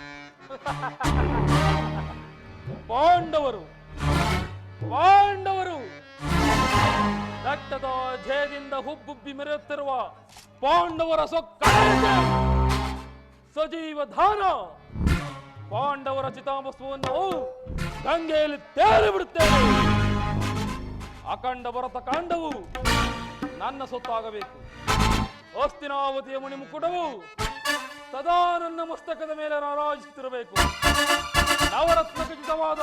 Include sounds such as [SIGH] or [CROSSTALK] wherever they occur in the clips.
[LAUGHS] ಪಾಂಡವರು ಪಾಂಡವರು! ರಕ್ತದ ಜಯದಿಂದ ಹುಬ್ಬುಬ್ಬಿ ಮೆರೆಯುತ್ತಿರುವ ಪಾಂಡವರ ಸೊಕ್ಕ ಸಜೀವ ಧಾನ ಪಾಂಡವರ ಚಿತಾಮಸ್ವನ್ನು ಗಂಗೆಯಲ್ಲಿ ತೇಲಿ ಬಿಡುತ್ತೇವೆ ಅಖಂಡ ಭರತ ಕಾಂಡವು ನನ್ನ ಸೊತ್ತಾಗಬೇಕು. ಅಸ್ತಿನಾವತಿಯ ಮುನಿ ಮುಕುಟವು ಸದಾ ನನ್ನ ಮಸ್ತಕದ ಮೇಲೆ ರಾರಾಜಿಸುತ್ತಿರಬೇಕು. ನವರತ್ನ ಖಚಿತವಾದ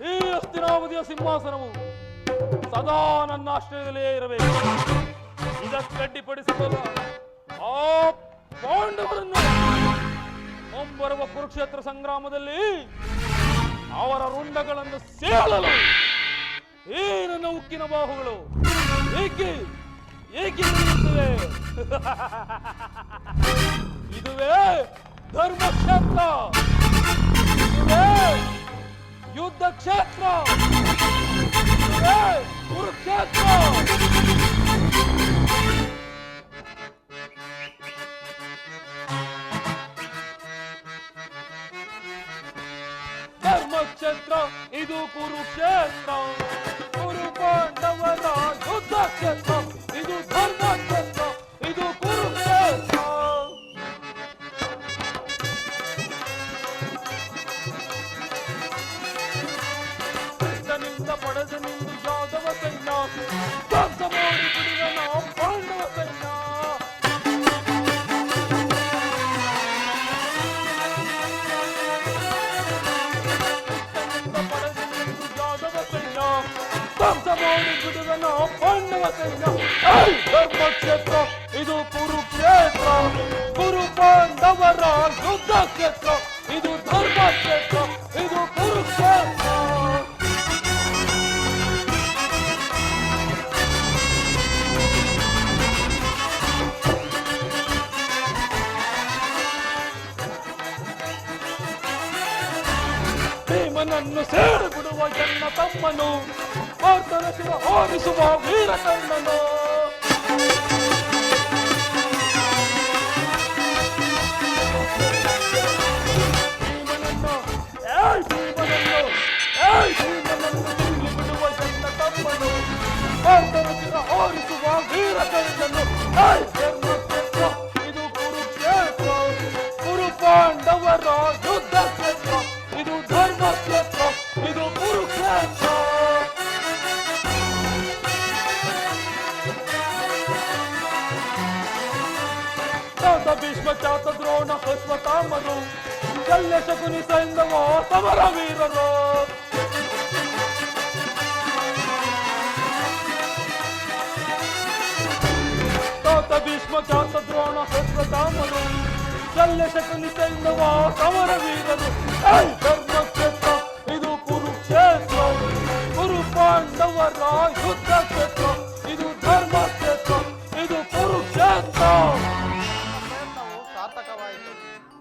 ಈ ಅಸ್ಥಿರಾವಧಿಯ ಸಿಂಹಾಸನವು ಸದಾ ನನ್ನ ಆಶ್ರಯದಲ್ಲೇ ಇರಬೇಕು. ಇದಕ್ಕಡ್ಡಿಪಡಿಸಬಲ್ಲ ಆ ಪಾಂಡವರನ್ನು ಮುಂಬರುವ ಕುರುಕ್ಷೇತ್ರ ಸಂಗ್ರಾಮದಲ್ಲಿ ಅವರ ರುಂಡಗಳನ್ನು ಸೇರಲು ಈ ನನ್ನ ಉಕ್ಕಿನ ಬಾಹುಗಳು, ಏಕೆ? ಏಕೆ ನಡೆಯುತ್ತವೆ ಇದುವೇ ಧರ್ಮಕ್ಷೇತ್ರ. ಇದುವೇ ಯುದ್ಧ ಕ್ಷೇತ್ರ ಕುರುಕ್ಷೇತ್ರ. ಧರ್ಮಕ್ಷೇತ್ರ, ಇದು ಕುರುಕ್ಷೇತ್ರ. ಕುರು ಪಾಂಡವರ ಯುದ್ಧ ಕ್ಷೇತ್ರ ಮಾಡಿ ಬಿಡುವ ನಾವು ಪಾಂಡವ ಸೈನ್ಯ ಐ ಧರ್ಮಕ್ಷೇತ್ರ, ಇದು ಕುರುಕ್ಷೇತ್ರ. ಕುರು ಪಾಂಡವರ ಯುದ್ಧ ಕ್ಷೇತ್ರ, ಇದು ಧರ್ಮಕ್ಷೇತ್ರ, ಇದು ಕುರುಕ್ಷೇತ್ರ. ಭೀಮನನ್ನು ಸೇರಿಬಿಡುವ ಎನ್ನ ತಮ್ಮನು. Arkadaşıma abisi var. Bir rakam ಚಾತ Bhishma ಚಾತ Drona ಹಸ್ಮ ಕಾಮರು ಶಲ್ಯ ಶಕುನಿ ಸೈಂಧವೋ ಸಮರ ವೀರರು ಚಾತ ಭೀಷ್ಮ ಚಾತ ದ್ರೋಣ ಹಸ್ಮ ಕಾಮರು ಶಲ್ಯ ಶಕುನಿ ಸೈಂಧವೋ ಸಮರ ವೀರರು ಧರ್ಮಕ್ಷೇತ್ರ ಇದು ಕುರುಕ್ಷೇತ್ರ ಕುರು ಪಾಂಡವರ ಯುದ್ಧ ಕ್ಷೇತ್ರ あったかワイト。